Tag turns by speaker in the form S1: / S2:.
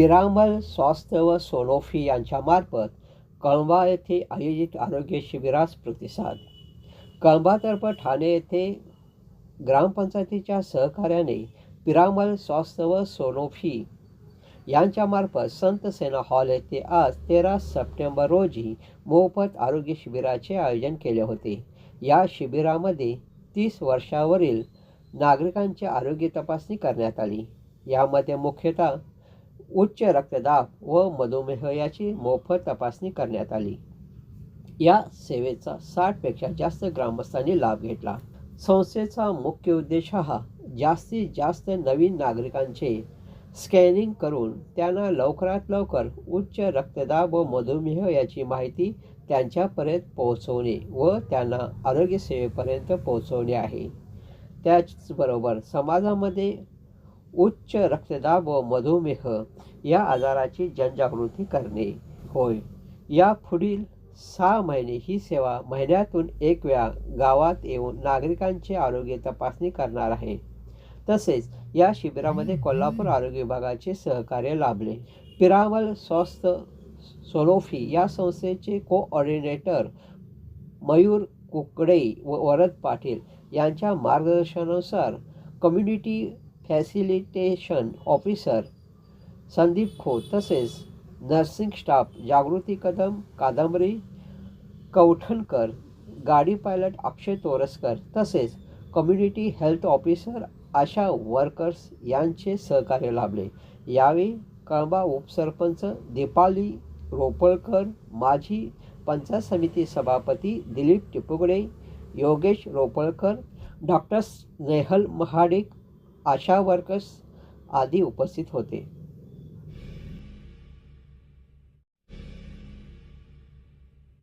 S1: पिरामल स्वास्थ्य व सोनोफी यांच्यामार्फत कळंबा येथे आयोजित आरोग्य शिबिरास प्रतिसाद. कळंबातर्फे ठाणे येथे ग्रामपंचायतीच्या सहकार्याने पिरामल स्वास्थ्य व सोनोफी यांच्यामार्फत संत सेना हॉल येथे आज तेरा सप्टेंबर रोजी मोफत आरोग्य शिबिराचे आयोजन केले होते. या शिबिरामध्ये तीस वर्षावरील नागरिकांची आरोग्य तपासणी करण्यात आली. यामध्ये मुख्यतः उच्च रक्तदाब व मधुमेह याची मोफत तपासणी करण्यात आली. या सेवेचा साठपेक्षा जास्त ग्रामस्थांनी लाभ घेतला. संस्थेचा मुख्य उद्देश हा जास्तीत जास्त नवीन नागरिकांचे स्कॅनिंग करून त्यांना लवकरात लवकर उच्च रक्तदाब व मधुमेह याची माहिती त्यांच्यापर्यंत पोहोचवणे व त्यांना आरोग्यसेवेपर्यंत पोहोचवणे आहे. त्याचबरोबर समाजामध्ये उच्च रक्तदाब व मधुमेह या आजाराची जनजागृती करणे. होय. या पुढील सहा महिने ही सेवा महिन्यातून एक वेळा गावात येऊन नागरिकांचे आरोग्य तपासणी करणार आहे. तसेच या शिबिरामध्ये कोल्हापूर आरोग्य विभागाचे सहकार्य लाभले. पिरामल स्वस्थ सोलोफी या संस्थेचे कोऑर्डिनेटर मयूर कुकडे व वरद पाटील यांच्या मार्गदर्शनानुसार community facilitation officer Sandeep Khot तसेच नर्सिंग स्टाफ जागृती कदम कादंबरी कवठणकर गाडी पायलट अक्षय तोरसकर तसेच community health officer ASHA workers यांचे सहकार्य लाभले. यावेळी कळंबा उपसरपंच दीपाली रोपळकर माजी पंचायत समिती सभापती Dilip Tipugade Yogesh Ropalkar doctor Snehal Mahadik ASHA workers आदी उपस्थित होते.